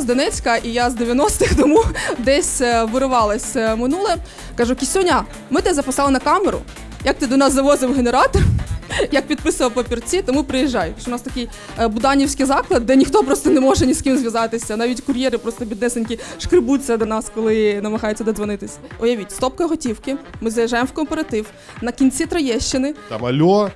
З Донецька, і я з 90-х тому десь е, виривалась е, минуле. Кажу, Кісюня, ми тебе записали на камеру. Як ти до нас завозив генератор? Як підписував папірці, тому приїжджай. Що у нас такий е, буданівський заклад, де ніхто просто не може ні з ким зв'язатися. Навіть кур'єри просто біднесенькі шкребуться до нас, коли намагаються додзвонитись. Уявіть, стопка готівки. Ми заїжджаємо в кооператив на кінці Троєщини. Там альо.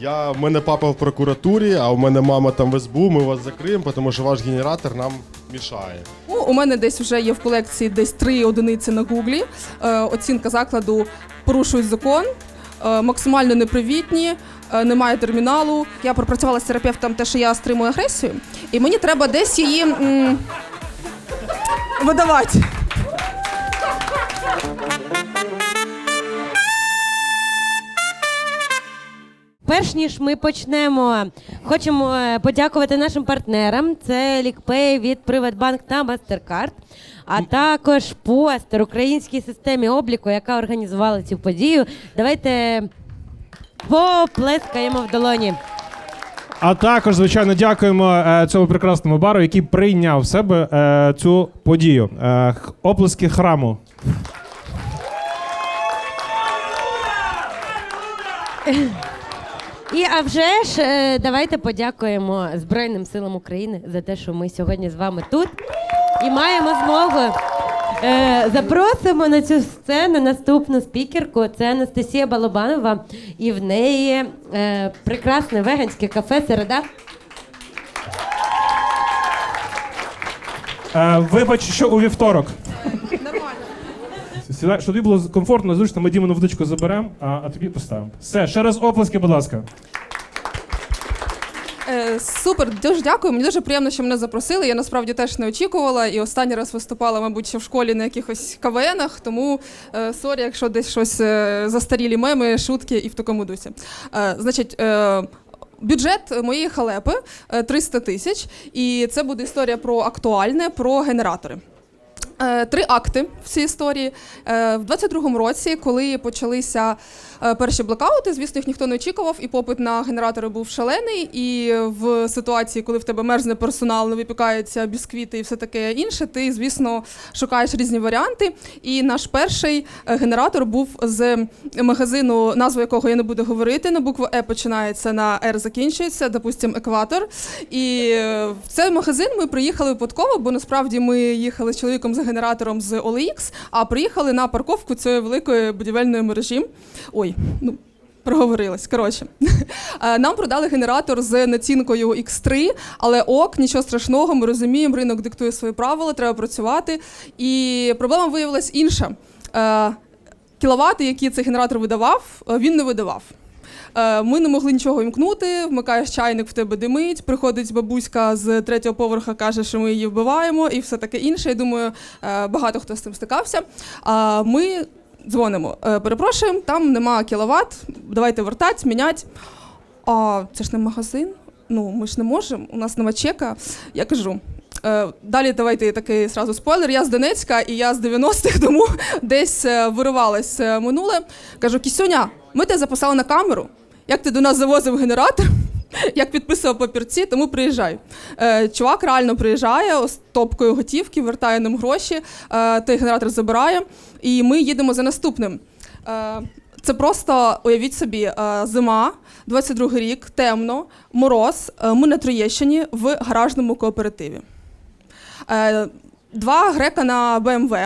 Я, в мене папа в прокуратурі, а у мене мама там в СБУ, ми вас закриємо, тому що ваш генератор нам мішає. Ну, у мене десь вже є в колекції десь три одиниці на гуглі. Е, оцінка закладу порушують закон, е, максимально непривітні, е, немає терміналу. Я пропрацювала з терапевтом те, що я стримую агресію, і мені треба десь її м, видавати. Перш ніж ми почнемо, хочемо е, подякувати нашим партнерам. Це Лікпей від Приватбанк та Мастеркард, а також постер українській системі обліку, яка організувала цю подію. Давайте поплескаємо в долоні. А також, звичайно, дякуємо е, цьому прекрасному бару, який прийняв в себе е, цю подію. Оплески храму. І а вже ж е, давайте подякуємо Збройним силам України за те, що ми сьогодні з вами тут і маємо змогу. Е, запросимо на цю сцену наступну спікерку. Це Анастасія Балобанова, і в неї е, прекрасне веганське кафе Середа. Вибач, що у вівторок. Сідай, щоб тобі було комфортно, зручно, ми Дімону водичку заберемо, а, а тобі поставимо. Все, ще раз оплески, будь ласка. Е, супер, дуже дякую. Мені дуже приємно, що мене запросили. Я насправді теж не очікувала. І останній раз виступала, мабуть, ще в школі на якихось КВНах. Тому е, сорі, якщо десь щось е, застарілі меми, шутки і в такому дусі. Е, значить. Е, Бюджет моєї халепи е, 300 тисяч, і це буде історія про актуальне, про генератори. Е, Три акти в цій історії. Е, В 22-му році, коли почалися перші блокаути, звісно, їх ніхто не очікував, і попит на генератори був шалений. І в ситуації, коли в тебе мерзне персонал, не випікаються бісквіти і все таке інше, ти, звісно, шукаєш різні варіанти. І наш перший е, генератор був з магазину, назву якого я не буду говорити. На букву Е починається, на Р закінчується, допустимо, екватор. І е, в цей магазин ми приїхали випадково, бо насправді ми їхали з чоловіком за генератором з OLX, а приїхали на парковку цієї великої будівельної мережі. Ой, ну. Проговорилась. Коротше, Е, нам продали генератор з націнкою X3, але ок, нічого страшного. Ми розуміємо, ринок диктує свої правила, треба працювати. І проблема виявилась інша. Е, Кіловати, які цей генератор видавав, е, він не видавав. Ми не могли нічого вімкнути, вмикаєш чайник, в тебе димить, приходить бабуська з третього поверха, каже, що ми її вбиваємо, і все таке інше. Я думаю, багато хто з цим стикався. Ми дзвонимо. «Е, Перепрошуємо, там нема кіловат, давайте вертать, мінять. А це ж не магазин. Ну, ми ж не можемо, у нас нема чека. Я кажу. Е, Далі давайте такий сразу спойлер. Я з Донецька, і я з 90-х тому десь е, виривалась минуле. Кажу, Кісюня, ми тебе записали на камеру. Як ти до нас завозив генератор? Як підписував папірці, тому приїжджай. Чувак реально приїжджає з топкою готівки, вертає нам гроші, той генератор забирає, і ми їдемо за наступним. Е, це просто уявіть собі, е, зима, 22 рік, темно, мороз. е, Ми на Троєщині в гаражному кооперативі. Два грека на БМВ.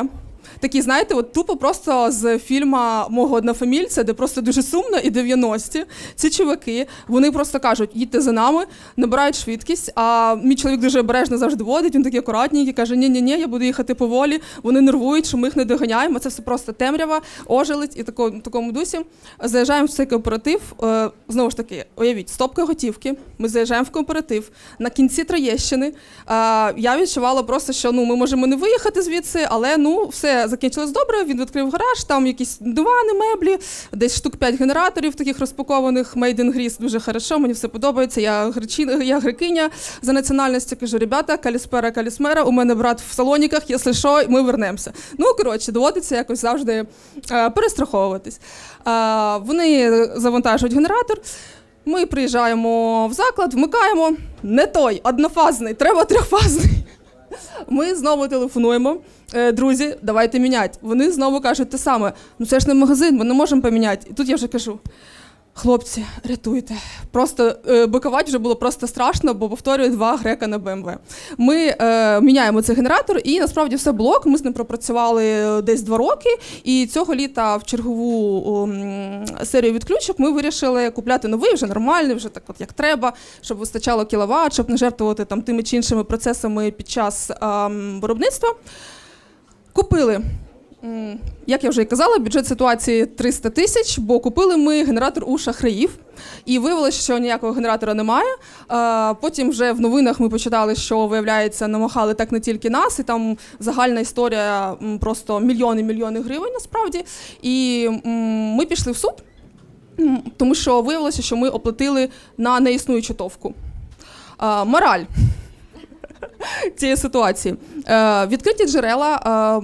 Такі, знаєте, от тупо просто з фільма мого однофамільця, де просто дуже сумно, і 90-ті. Ці чуваки, вони просто кажуть, їдьте за нами, набирають швидкість. А мій чоловік дуже обережно завжди водить, він такий акуратненький, каже, ні ні ні я буду їхати поволі. Вони нервують, що ми їх не доганяємо. Це все просто темрява, ожеледь і тако, такому дусі. Заїжджаємо в цей кооператив. Е, знову ж таки, уявіть, стопка готівки. Ми заїжджаємо в кооператив на кінці Троєщини. Е, я відчувала просто, що ну ми можемо не виїхати звідси, але ну все закінчилось добре. Він відкрив гараж, там якісь дивани, меблі, десь штук 5 генераторів таких розпакованих. Made in Greece дуже хорошо, мені все подобається. Я гречі, я грекиня за національністю. Кажу, ребята, каліспера, калісмера. У мене брат в салоніках, якщо що, ми вернемося. Ну коротше, доводиться якось завжди е, перестраховуватись. Е, вони завантажують генератор. Ми приїжджаємо в заклад, вмикаємо. Не той, однофазний, треба трьохфазний. Ми знову телефонуємо. Е, Друзі, давайте міняти. Вони знову кажуть те саме. Ну це ж не магазин, ми не можемо поміняти. І тут я вже кажу. Хлопці, рятуйте. Просто е, бикувати вже було просто страшно, бо повторюю два грека на БМВ. Ми е, міняємо цей генератор, і насправді все блок. Ми з ним пропрацювали е, десь два роки. І цього літа в чергову ем, серію відключок ми вирішили купляти новий, вже нормальний, вже так, от як треба, щоб вистачало кіловат, щоб не жертвувати там тими чи іншими процесами під час ем, виробництва. Купили. Як я вже і казала, бюджет ситуації 300 тисяч, бо купили ми генератор у шахраїв. І виявилося, що ніякого генератора немає. Потім вже в новинах ми почитали, що виявляється, намахали так не тільки нас, і там загальна історія просто мільйони мільйони гривень насправді. І ми пішли в суд, тому що виявилося, що ми оплатили на неіснуючу товку. Мораль цієї ситуації. Е, відкриті джерела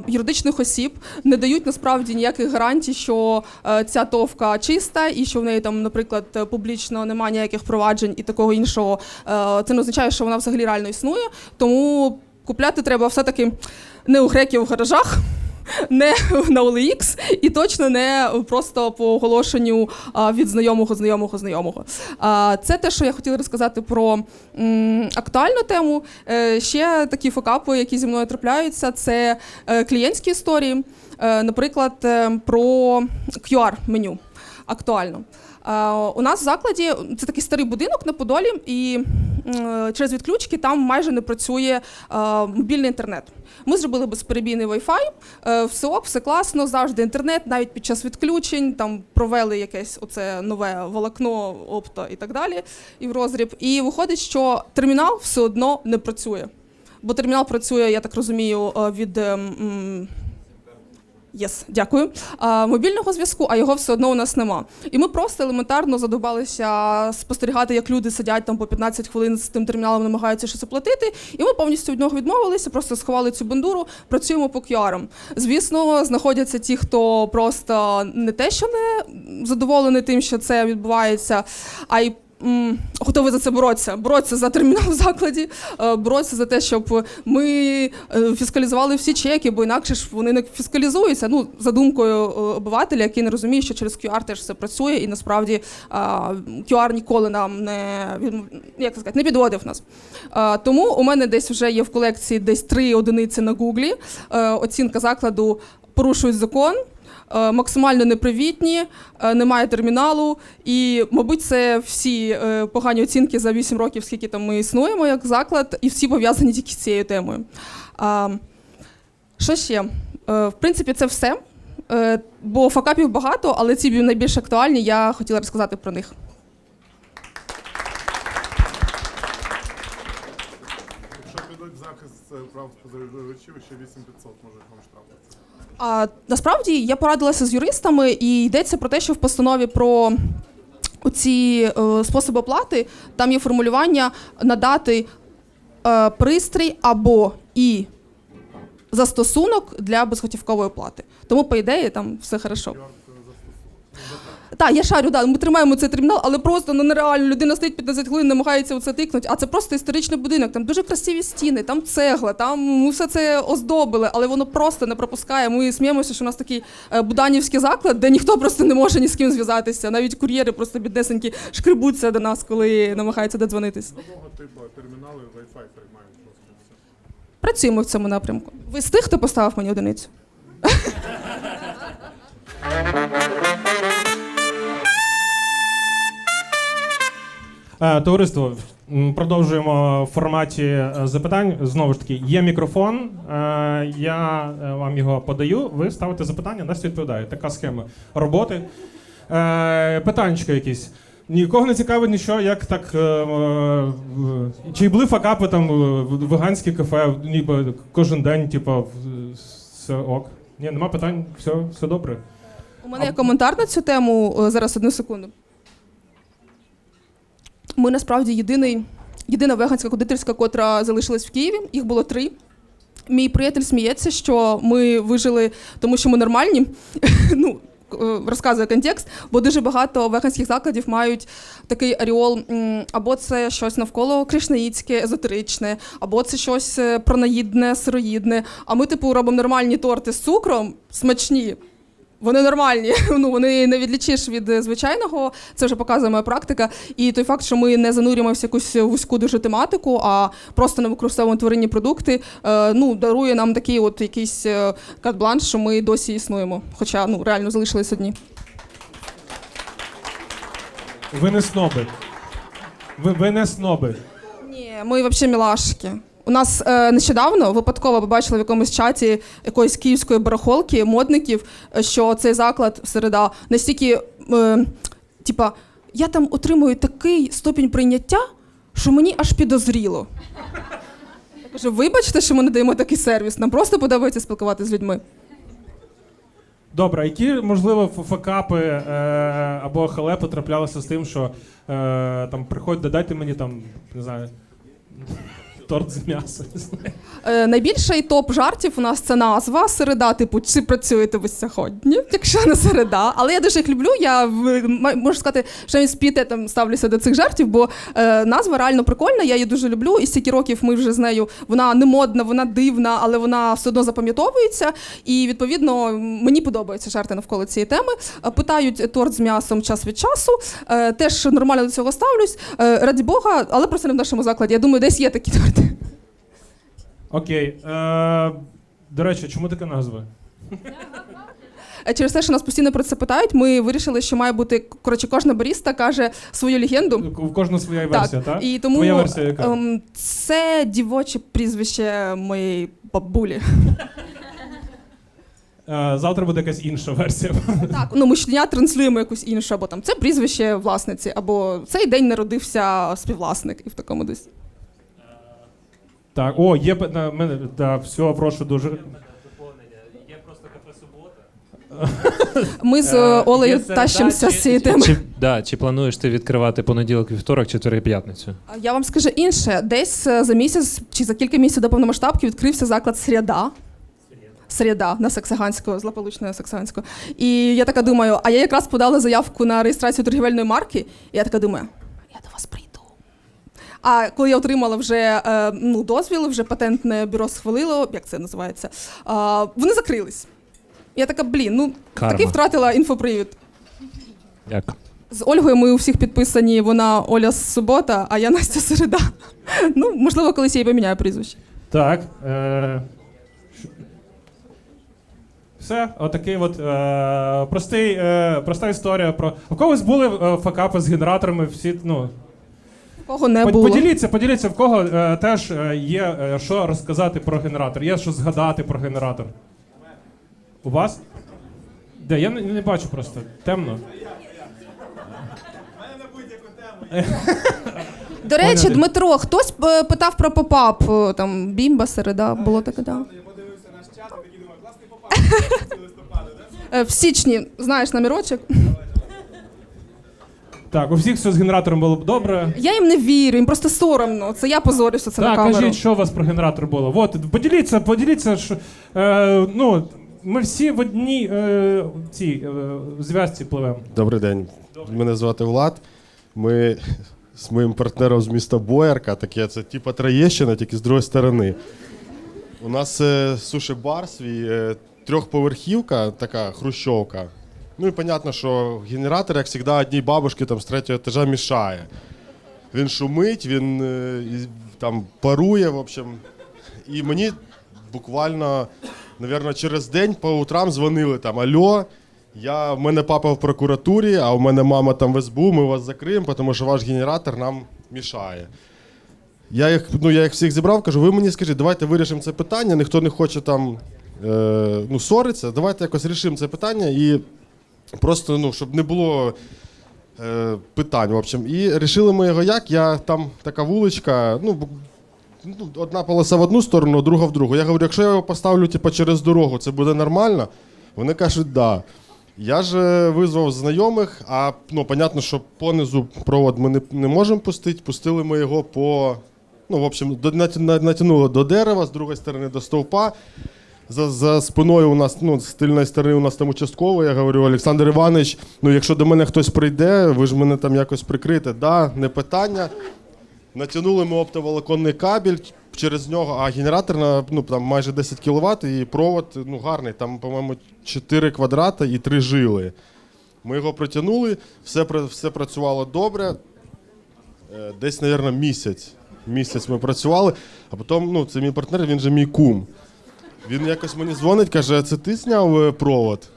е, юридичних осіб не дають насправді ніяких гарантій, що е, ця товка чиста і що в неї там, наприклад, публічно немає ніяких проваджень і такого іншого. Е, це не означає, що вона взагалі реально існує. Тому купляти треба все-таки не у греків в гаражах. Не на OLX і точно не просто по оголошенню від знайомого, знайомого, знайомого. Це те, що я хотіла розказати про актуальну тему. Е, Ще такі фокапи, які зі мною трапляються, це е, клієнтські історії. Е, Наприклад, про QR-меню актуально. Е, У нас в закладі це такий старий будинок на Подолі, і через відключки там майже не працює е, мобільний інтернет. Ми зробили безперебійний Wi-Fi, е, все ок, все класно, завжди інтернет, навіть під час відключень там провели якесь оце нове волокно, опто і так далі, і в розріб. І виходить, що термінал все одно не працює. Бо термінал працює, я так розумію, е, від. Єс, дякую. А, мобільного зв'язку, а його все одно у нас нема. І ми просто елементарно задовбалися спостерігати, як люди сидять там по 15 хвилин з тим терміналом, намагаються щось оплатити. І ми повністю від нього відмовилися, просто сховали цю бандуру, працюємо по QR. Звісно, знаходяться ті, хто просто не те, що не задоволений тим, що це відбувається, а й готові за це боротися. Боротися за термінал в закладі, е, боротися за те, щоб ми е, фіскалізували всі чеки, бо інакше ж вони не фіскалізуються. Ну, за думкою е, обивателя, який не розуміє, що через QR теж все працює, і насправді QR ніколи нам не як сказати, не підводив нас. Тому у мене десь вже є в колекції десь три одиниці на Гуглі. Оцінка закладу порушують закон. Е, Максимально непривітні, е, немає терміналу, і, мабуть, це всі е, погані оцінки за 8 років, скільки там ми існуємо як заклад, і всі пов'язані тільки з цією темою. Що ще? В принципі, це все. Бо факапів багато, але ці найбільш актуальні, я хотіла розказати про них. Якщо підуть захист прав споживачів, ще 8500 може вам. А насправді я порадилася з юристами, і йдеться про те, що в постанові про ці е, способи оплати там є формулювання надати е, пристрій або і застосунок для безготівкової оплати. Тому, по ідеї, там все хорошо. Так, я шарю, да, ми тримаємо цей термінал, але просто ну нереально. Людина стоїть 15 хвилин, намагається оце тикнути. А це просто історичний будинок. Там дуже красиві стіни, там цегла, там все це оздобили, але воно просто не пропускає. Ми сміємося, що у нас такий е, буданівський заклад, де ніхто просто не може ні з ким зв'язатися. Навіть кур'єри просто біднесенькі шкребуться до нас, коли намагаються додзвонитись. Нового типу термінали Wi-Fi приймають просто. Працюємо в цьому напрямку. Ви з тих, хто поставив мені одиницю? Товариство, продовжуємо в форматі е, запитань. Знову ж таки, є мікрофон. е, Я е, вам його подаю. Ви ставите запитання, Настя відповідає. Така схема роботи. Е, якісь. Нікого не цікавить нічого, як так. е, е, Чи були факапи там веганське кафе, ніби кожен день, типу, все ок. Ні, нема питань, все, все добре. У мене є коментар на цю тему. Е, Зараз одну секунду. Ми насправді єдиний, єдина веганська кондитерська, котра залишилась в Києві. Їх було три. Мій приятель сміється, що ми вижили, тому що ми нормальні. ну, е, розказує контекст, бо дуже багато веганських закладів мають такий аріол, або це щось навколо кришнаїцьке, езотеричне, або це щось е, пронаїдне, сироїдне. А ми, типу, робимо нормальні торти з цукром, смачні. Вони нормальні, ну вони не відлічиш від е, звичайного. Це вже показує моя практика. І той факт, що ми не занурюємося в якусь вузьку дуже тематику, а просто не використовуємо тваринні продукти, е, ну дарує нам такий от якийсь е, карт-бланш, що ми досі існуємо. Хоча ну реально залишились одні. Ви не сноби. Ви, ви не сноби. Ні, ми взагалі мілашки. У нас е, нещодавно випадково побачили в якомусь чаті якоїсь київської барахолки модників, е, що цей заклад середа настільки, е, типа, я там отримую такий ступінь прийняття, що мені аж підозріло. Я кажу, вибачте, що ми не даємо такий сервіс. Нам просто подобається спілкуватися з людьми. Добре, які, можливо, факапи е, або халепи траплялися з тим, що е, там приходять, додайте мені там, не знаю, торт з м'яса. Е, найбільший топ жартів у нас це назва середа, типу, чи працюєте ви сьогодні, якщо не середа. Але я дуже їх люблю. Я можу сказати, що я з пієтетом ставлюся до цих жартів, бо е, назва реально прикольна. Я її дуже люблю. І стільки років ми вже з нею вона не модна, вона дивна, але вона все одно запам'ятовується. І відповідно мені подобаються жарти навколо цієї теми. Е, Питають торт з м'ясом час від часу. Е, теж нормально до цього ставлюсь. Е, раді Бога, але просто не в нашому закладі. Я думаю, десь є такі торти. Окей. Е, до речі, чому така назва? Е, Через те, що нас постійно про це питають, ми вирішили, що має бути коротше, кожна баріста каже свою легенду. У кожного своя версія, так? і тому Твоя версія яка? ем, це дівоче прізвище моєї бабулі. Е, завтра буде якась інша версія. Так, ну ми щодня транслюємо якусь іншу, або там це прізвище власниці, або цей день народився співвласник, і в такому десь. Так, о, є на мене. Да, все, прошу дуже. Ми з Е, е, Олею є середа, тащимося з цієї теми. Чи, да, чи плануєш ти відкривати понеділок, вівторок, четвер і п'ятницю? А Я вам скажу інше. Десь е, за місяць чи за кілька місяців до повномасштабки відкрився заклад Сряда. Сряда на Саксаганського, злополучного Саксаганського. І я така думаю, а я якраз подала заявку на реєстрацію торгівельної марки, і я така думаю, я до вас прийду. А коли я отримала вже е, ну, дозвіл, вже патентне бюро схвалило, як це називається, е, вони закрились. Я така, блін, ну Карма. таки втратила інфопривід. Як? З Ольгою ми у всіх підписані, вона Оля Субота, а я Настя Середа. Ну, можливо, колись я їй поміняю прізвище. Так. Е, все, отакий от е, простий, е, проста історія про. У когось були е, факапи з генераторами, всі, ну, Кого не було. Поділіться, поділіться, в кого е, теж е, є е, що розказати про генератор, є що згадати про генератор. У вас? Де? Я не, не бачу просто. Темно. До речі. Дмитро, хтось е, питав про попап, е, там бімба, середа, було таке, да. Е, В січні, знаєш, намірочок. Так, у всіх все з генератором було б добре. Я їм не вірю, їм просто соромно. Це я позорюся це на так, камеру. кажіть, що у вас про генератор було. От, поділіться, поділіться, що е, ну, ми всі в одній е, цій е, зв'язці пливемо. Добрий день. Мене звати Влад. Ми з моїм партнером з міста Боярка, таке це типа Троєщина, тільки з другої сторони. У нас е, суші-бар свій, е, трьохповерхівка, така хрущовка. Ну і понятно, що генератор, як завжди, одній бабушки там з третього етажа мішає. Він шумить, він е, там парує, в общем. І мені буквально, мабуть, через день по утрам дзвонили там: Альо, я, в мене папа в прокуратурі, а в мене мама там в СБУ, ми вас закриємо, тому що ваш генератор нам мішає. Я їх, ну, я їх всіх зібрав, кажу, ви мені скажіть, давайте вирішимо це питання, ніхто не хоче там е, ну, ссоритися, давайте якось рішимо це питання і просто, ну, щоб не було е, питань. В общем. І рішили ми його як. Я там така вуличка, ну, ну, одна полоса в одну сторону, друга в другу. Я говорю, якщо я його поставлю типу, через дорогу, це буде нормально? Вони кажуть, да. Я ж е, визвав знайомих, а ну, понятно, що понизу провод ми не, не можемо пустити. Пустили ми його по. Ну, в общем, натягнули до дерева, з другої сторони до стовпа. За, за спиною у нас, ну, з сторони у нас там участковий, я говорю, Олександр Іванович, ну якщо до мене хтось прийде, ви ж мене там якось прикрите. Да, не питання. Натягнули ми оптоволоконний кабель через нього, а генератор на ну, там, майже 10 кВт і провод ну, гарний, там, по-моєму, 4 квадрата і 3 жили. Ми його протягнули, все, все працювало добре. Е, Десь, мабуть, місяць. Місяць ми працювали, а потім, ну, це мій партнер, він же мій кум. Він якось мені дзвонить, каже, це ти зняв е, провод?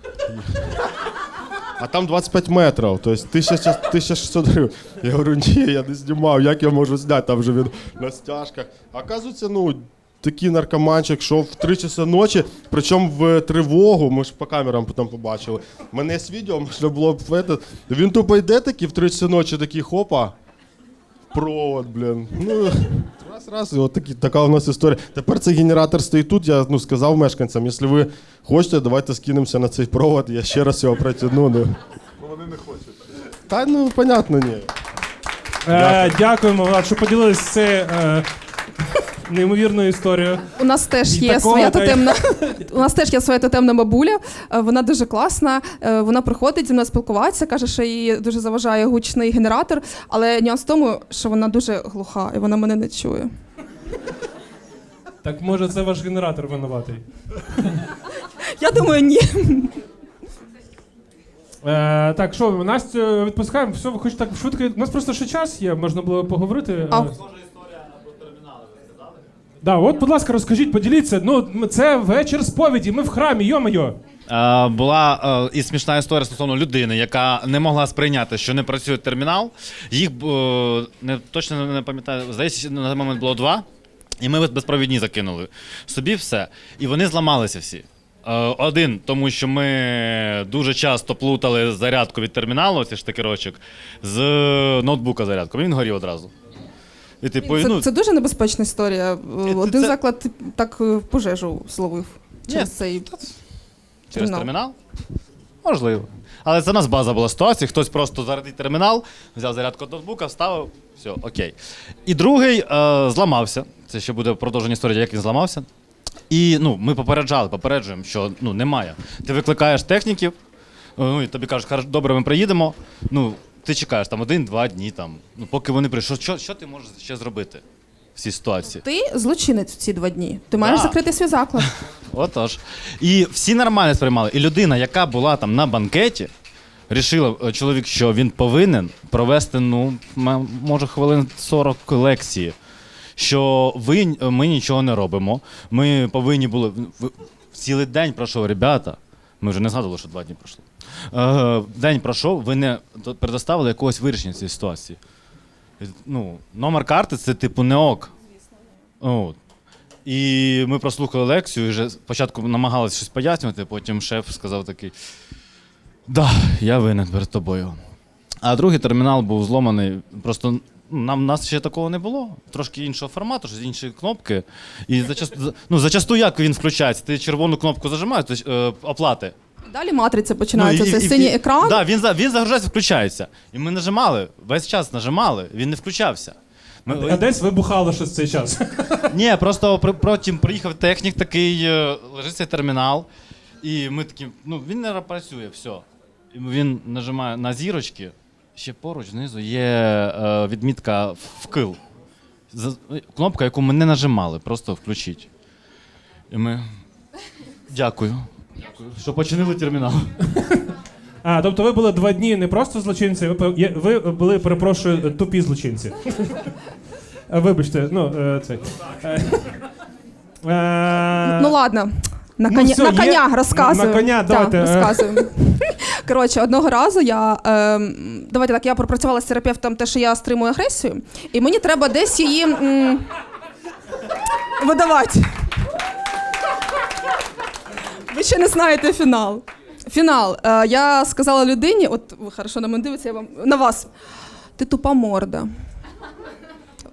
А там 25 метрів, тобто 1600 гривень. Я говорю, ні, я не знімав, як я можу зняти, там вже він на стяжках. А оказується, ну, такий наркоманчик, що в 3 часа ночі, причому в тривогу, ми ж по камерам потім побачили. Мене є відео, можна було б этот, Він тупо йде такий в 3 часа ночі, такий хопа. Провод, блін. Ну, раз, раз, і от такі, така у нас історія. Тепер цей генератор стоїть тут. Я ну, сказав мешканцям, якщо ви хочете, давайте скинемося на цей провод, я ще раз його протягну. Ну. Бо вони не хочуть. Та ну, понятно, ні. Е, дякуємо, Влад, що поділилися цією е, неймовірною історією. У нас теж є такого, своя та й- тотемна. У нас теж є своя тотемна бабуля. е, Вона дуже класна. е, Вона приходить зі мною спілкуватися, каже, що їй дуже заважає гучний генератор. Але нюанс в тому, що вона дуже глуха і вона мене не чує. Так може це ваш генератор винуватий. Я думаю, ні. Е, так, що, Настю відпускаємо. Все, ви хочете так швидко. У нас просто ще час є, можна було поговорити. А. Е, Да, от, будь ласка, розкажіть, поділіться. Ну, це вечір сповіді, ми в храмі, йо-моє. Е, була е, і смішна історія стосовно людини, яка не могла сприйняти, що не працює термінал. Їх е, не точно не пам'ятаю. Здається, на той момент було два. І ми безпровідні закинули собі все. І вони зламалися всі. Е, Один, тому що ми дуже часто плутали зарядку від терміналу, цей штикерочок, з ноутбука зарядку. Він горів одразу. І типу, Це, ну, це дуже небезпечна історія. Один це- заклад так е, пожежу словив через цей. Через термінал. термінал? Можливо. Але це у нас база була ситуація. Хтось просто зарядив термінал, взяв зарядку від ноутбука, вставив, все, окей. І другий е, зламався. Це ще буде продовження історії, як він зламався. І ну, ми попереджали, попереджуємо, що ну, немає. Ти викликаєш техніків, ну, і тобі кажуть, «Хорошо, добре, ми приїдемо. Ну, ти чекаєш там один-два дні, там, ну, поки вони прийшли. Що, що ти можеш ще зробити в цій ситуації? Ти злочинець в ці два дні. Ти маєш Да. закрити свій заклад. Отож. І всі нормально сприймали. І людина, яка була там на банкеті, рішила е, чоловік, що він повинен провести, ну, м- може, хвилин 40 лекції. Що ви, ми нічого не робимо. Ми повинні були. в- Цілий день пройшов, ребята. Ми вже не згадували, що два дні пройшло. Е, день пройшов, ви не предоставили якогось вирішення цієї ситуації. Ну, номер карти це типу не ок. От. І ми прослухали лекцію, і вже спочатку намагалися щось пояснювати, потім шеф сказав такий: Да, я винен перед тобою. А другий термінал був зломаний. Просто ну, нам нас ще такого не було. Трошки іншого формату, щось інші кнопки. І зачасту, ну, зачасту як він включається? Ти червону кнопку зажимаєш, е, оплати. Далі матриця починається. Ну, і- це і- синій і- екран. Да, він, за- він загружається, включається. І ми нажимали, весь час нажимали, він не включався. Ми, А десь вибухало щось в цей час. ні, просто при- потім приїхав технік такий, е, лежить цей термінал, і ми такі, ну він не працює, все. І він нажимає на зірочки, ще поруч знизу є е, відмітка вкил. За- Кнопка, яку ми не нажимали, просто включіть. І ми. Дякую. Дякую, що починили термінал. А, тобто ви були два дні не просто злочинці, ви, пе- є- ви були, перепрошую, тупі злочинці. Е, Вибачте, ну, е, цей. Е, е, Ну ладно. На Ну, коня, все, на є- коня розказую. на коня, Так, давайте, е. розказую. Коротше, одного разу я. ем, давайте так, я пропрацювала з терапевтом те, що я стримую агресію, і мені треба десь її м, видавати. Ви ще не знаєте фінал. Фінал. Е, я сказала людині, от ви хорошо на мене дивиться, я вам на вас. Ти тупа морда.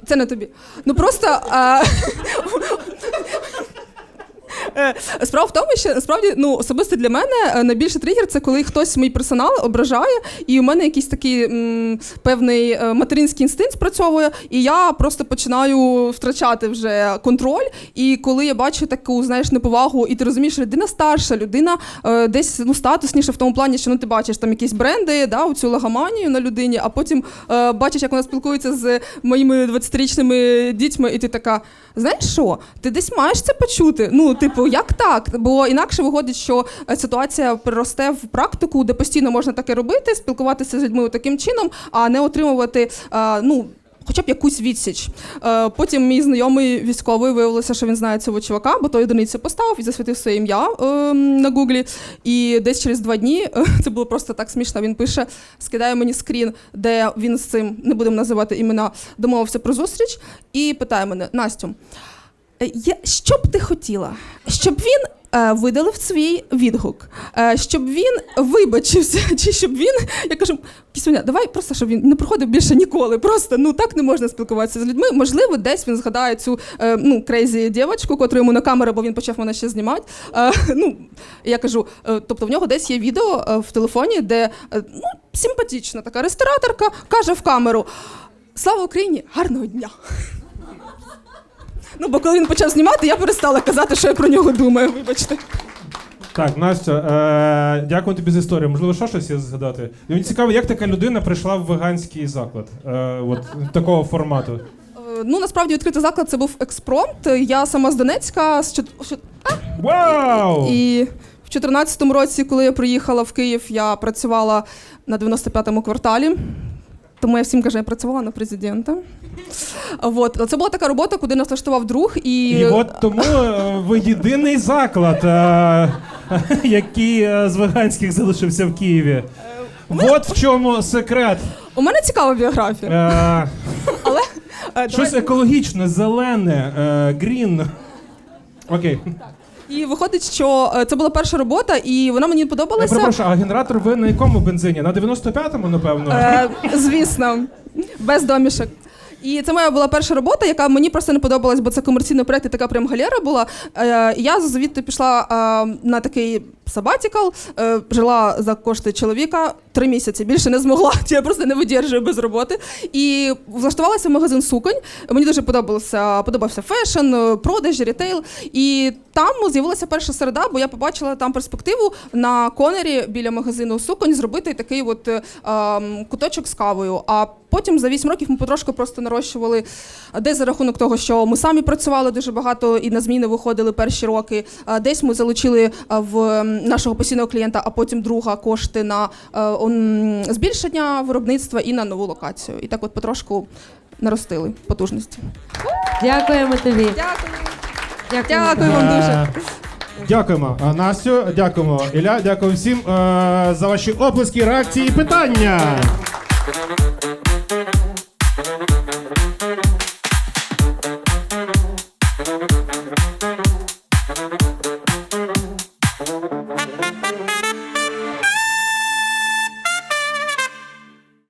Це не тобі. Ну просто. Е, Справа в тому, що насправді ну особисто для мене е, найбільший тригер це коли хтось мій персонал ображає, і у мене якийсь такий м, певний е, материнський інстинкт спрацьовує, і я просто починаю втрачати вже контроль. І коли я бачу таку, знаєш, неповагу, і ти розумієш, що людина старша, людина е, десь ну статусніша в тому плані, що ну ти бачиш там якісь бренди, да, цю лагоманію на людині, а потім е, бачиш, як вона спілкується з моїми 20-річними дітьми, і ти така. Знаєш що? Ти десь маєш це почути. Ну, типу, як так? Бо інакше виходить, що е, ситуація переросте в практику, де постійно можна таке робити, спілкуватися з людьми таким чином, а не отримувати. е, ну, Хоча б якусь відсіч. Е, потім мій знайомий військовий виявилося, що він знає цього чувака, бо той одиницю поставив і засвітив своє ім'я на гуглі. І десь через два дні це було просто так смішно. Він пише, скидає мені скрін, де він з цим не будемо називати імена, домовився про зустріч, і питає мене: Настю, що б ти хотіла? Щоб він е, видалив свій відгук, е, щоб він вибачився, чи щоб він. Я кажу, Кісуня, давай просто, щоб він не приходив більше ніколи. Просто ну так не можна спілкуватися з людьми. Можливо, десь він згадає цю е, ну, крейзі дівчинку, котру йому на камеру, бо він почав мене ще знімати. Е, ну, я кажу, е, тобто в нього десь є відео е, в телефоні, де е, ну, симпатична така рестораторка каже в камеру: Слава Україні! Гарного дня! Ну, бо коли він почав знімати, я перестала казати, що я про нього думаю. Вибачте. Так, Настя, е, дякую тобі за історію. Можливо, що щось є згадати? Мені цікаво, як така людина прийшла в веганський заклад е, от, такого формату. Е, Ну, насправді відкритий заклад це був експромт. Я сама з Донецька з чот- що- Вау! і в 2014 році, коли я приїхала в Київ, я працювала на 95-му кварталі. Тому я всім кажу, я працювала на президента. От. Це була така робота, куди нас влаштував друг. І, І от тому е, ви єдиний заклад, е, який е, з веганських залишився в Києві. От в чому секрет. у мене цікава біографія. Е, Е, щось екологічне, зелене, грін. Окей. І виходить, що е, це була перша робота, і вона мені Я подобалася. перепрошую, а генератор ви на якому бензині? На 95-му, напевно? Е, звісно, без домішок. І це моя була перша робота, яка мені просто не подобалась, бо це комерційний проект, і така прям галера була. Е, я звідти пішла е, на такий сабатікал, е, жила за кошти чоловіка три місяці. Більше не змогла. Я просто не видержую без роботи. І влаштувалася в магазин суконь. Мені дуже подобався, подобався фешн, е, продажі, рітейл. І там з'явилася перша середа, бо я побачила там перспективу на конері біля магазину суконь зробити такий от е, ем, куточок з кавою. А потім за 8 років ми потрошку просто нарощували а десь за рахунок того, що ми самі працювали дуже багато і на зміни виходили перші роки. Десь ми залучили в ем, нашого постійного клієнта, а потім друга кошти на е, он, збільшення виробництва і на нову локацію. І так от потрошку наростили потужності. Дякуємо тобі. Дякую. Дякую вам дуже. Е, Дякуємо, Настю, дякуємо, Ілля, дякую всім е, за ваші оплески, реакції і питання.